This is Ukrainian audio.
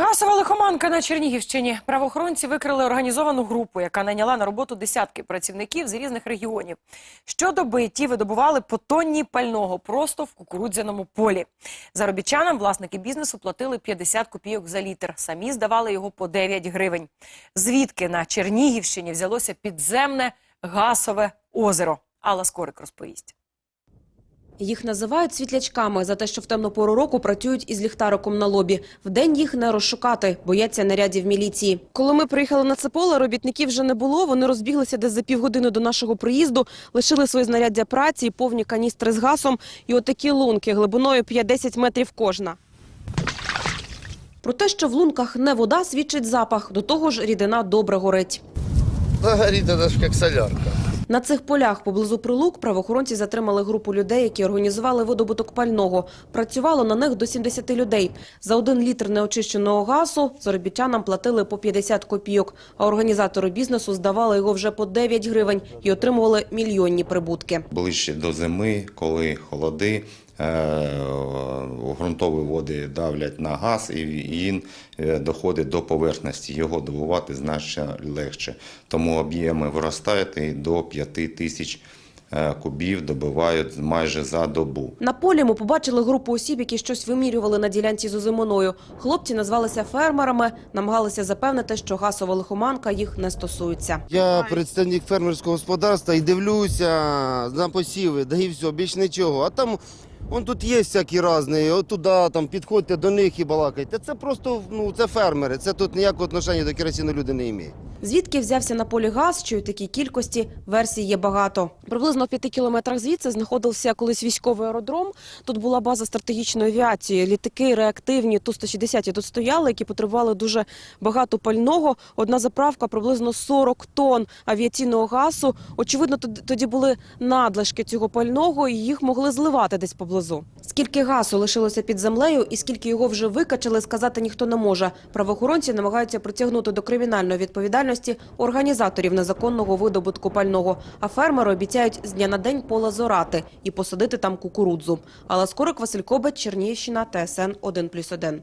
Гасова лихоманка на Чернігівщині. Правоохоронці викрили організовану групу, яка найняла на роботу десятки працівників з різних регіонів. Щодоби ті видобували по тонні пального просто в кукурудзяному полі. Заробітчанам власники бізнесу платили 50 копійок за літр. Самі здавали його по 9 гривень. Звідки на Чернігівщині взялося підземне гасове озеро? Алла Скорик розповість. Їх називають світлячками за те, що в темну пору року працюють із ліхтариком на лобі. Вдень їх не розшукати, бояться нарядів міліції. Коли ми приїхали на це поле, робітників вже не було. Вони розбіглися десь за півгодини до нашого приїзду, лишили свої знаряддя праці, повні каністри з гасом і отакі лунки глибиною 5-10 метрів кожна. Про те, що в лунках не вода, свідчить запах. До того ж, рідина добре горить. Горит ж как солярка. На цих полях поблизу прилук правоохоронці затримали групу людей, які організували видобуток пального. Працювало на них до 70 людей. За один літр неочищеного газу заробітчанам платили по 50 копійок, а організатори бізнесу здавали його вже по 9 гривень і отримували мільйонні прибутки. ближче до зими, коли холоди, ґрунтові води давлять на газ і він е, доходить до поверхності. Його добувати значно легше. Тому об'єми виростають і до 5 тисяч е, кубів добивають майже за добу. На полі ми побачили групу осіб, які щось вимірювали на ділянці з озиминою. Хлопці назвалися фермерами, намагалися запевнити, що газова лихоманка їх не стосується. Я представник фермерського господарства і дивлюся на посіви, да і все, більш нічого. А там он тут є всякі різні, от туди, там підходьте до них і балакайте. Це просто ну це фермери. Це тут ніякого отношення до керосину люди не мають. Звідки взявся на полі газ, що й такій кількості версій є багато. Приблизно в п'яти кілометрах звідси знаходився колись військовий аеродром. Тут була база стратегічної авіації. Літаки реактивні Ту-160 тут стояли, які потребували дуже багато пального. Одна заправка приблизно 40 тонн авіаційного газу. Очевидно, тод- тоді були надлишки цього пального, і їх могли зливати десь поблизу. Скільки газу лишилося під землею і скільки його вже викачали, сказати ніхто не може. Правоохоронці намагаються притягнути до кримінальної відповідальності організаторів незаконного видобутку пального. А фермери обіцяють з дня на день поле зорати і посадити там кукурудзу. Але Скорик, Василь Кобець, Чернігівщина, ТСН 1+,1.